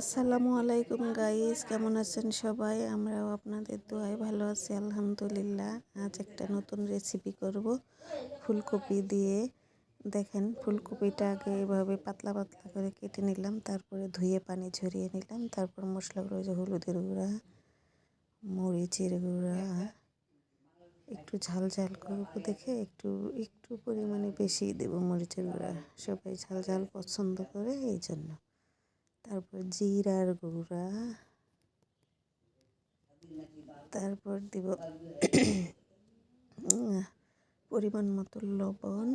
আসসালামু আলাইকুম গাইস, কেমন আছেন সবাই? আমরাও আপনাদের দোয়ায় ভালো আছি, আলহামদুলিল্লাহ। আজ একটা নতুন রেসিপি করব ফুলকপি দিয়ে। দেখেন, ফুলকপিটা আগে এভাবে পাতলা পাতলা করে কেটে নিলাম, তারপরে ধুয়ে পানি ঝরিয়ে নিলাম, তারপর মশলাগুলো যে হলুদের গুঁড়া, মরিচের গুঁড়া। একটু ঝাল ঝাল করব দেখে, একটু একটু পরিমাণে বেশি দেবো মরিচের গুঁড়া। সবাই ঝাল ঝাল পছন্দ করে এই জন্য তারপর জিরার গুঁড়া। তারপর দিব পরিমাণ মতো লবণ।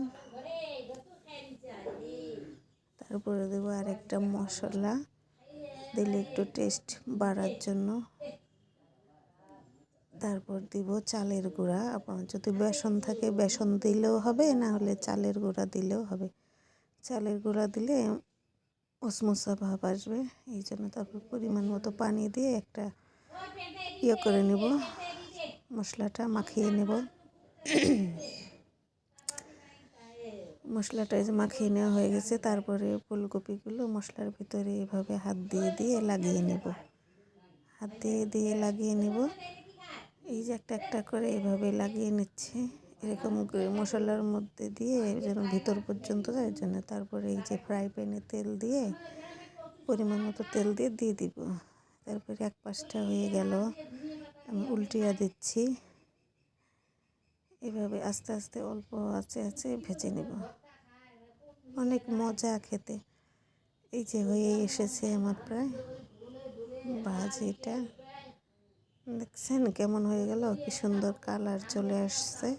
তারপরে দেবো আর একটা মশলা। দিলে একটু টেস্ট বাড়ার জন্য। তারপর দিব চালের গুঁড়া। আপনার যদি বেসন থাকে, বেসন দিলেও হবে, না হলে চালের গুঁড়া দিলেও হবে। চালের গুঁড়া দিলে মশমশা ভাব আসবে, এই জন্য তারপর পরিমাণ মতো পানি দিয়ে একটা ইয়ে করে নেব, মশলাটা মাখিয়ে নেব। মশলাটা যে মাখিয়ে নেওয়া হয়ে গেছে, তারপরে ফুলকপিগুলো মশলার ভিতরে এভাবে হাত দিয়ে দিয়ে লাগিয়ে নেব। হাত দিয়ে দিয়ে লাগিয়ে নেব। এই যে একটা একটা করে এভাবে লাগিয়ে নিচ্ছে। এরকম মশলার মধ্যে দিয়ে যেন ভিতর পর্যন্ত যায় জন্য তারপরে এই যে ফ্রাই প্যানে তেল দিয়ে পরিমাণ মতো তেল দিয়ে দিয়ে দিব। তারপরে এক পাশটা হয়ে গেল, আমি উল্টিয়া দিচ্ছি। এভাবে আস্তে আস্তে অল্প আছে আছে ভেজে নেব। অনেক মজা খেতে। এই যে হয়ে এসেছে আমার প্রায় ভাজিটা। দেখছেন কেমন হয়ে গেল? কি সুন্দর কালার চলে আসছে।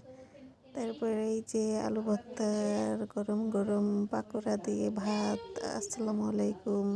তারপরে এই যে আলু ভর্তার গরম গরম পাকোড়া দিয়ে ভাত আসসালামু আলাইকুম।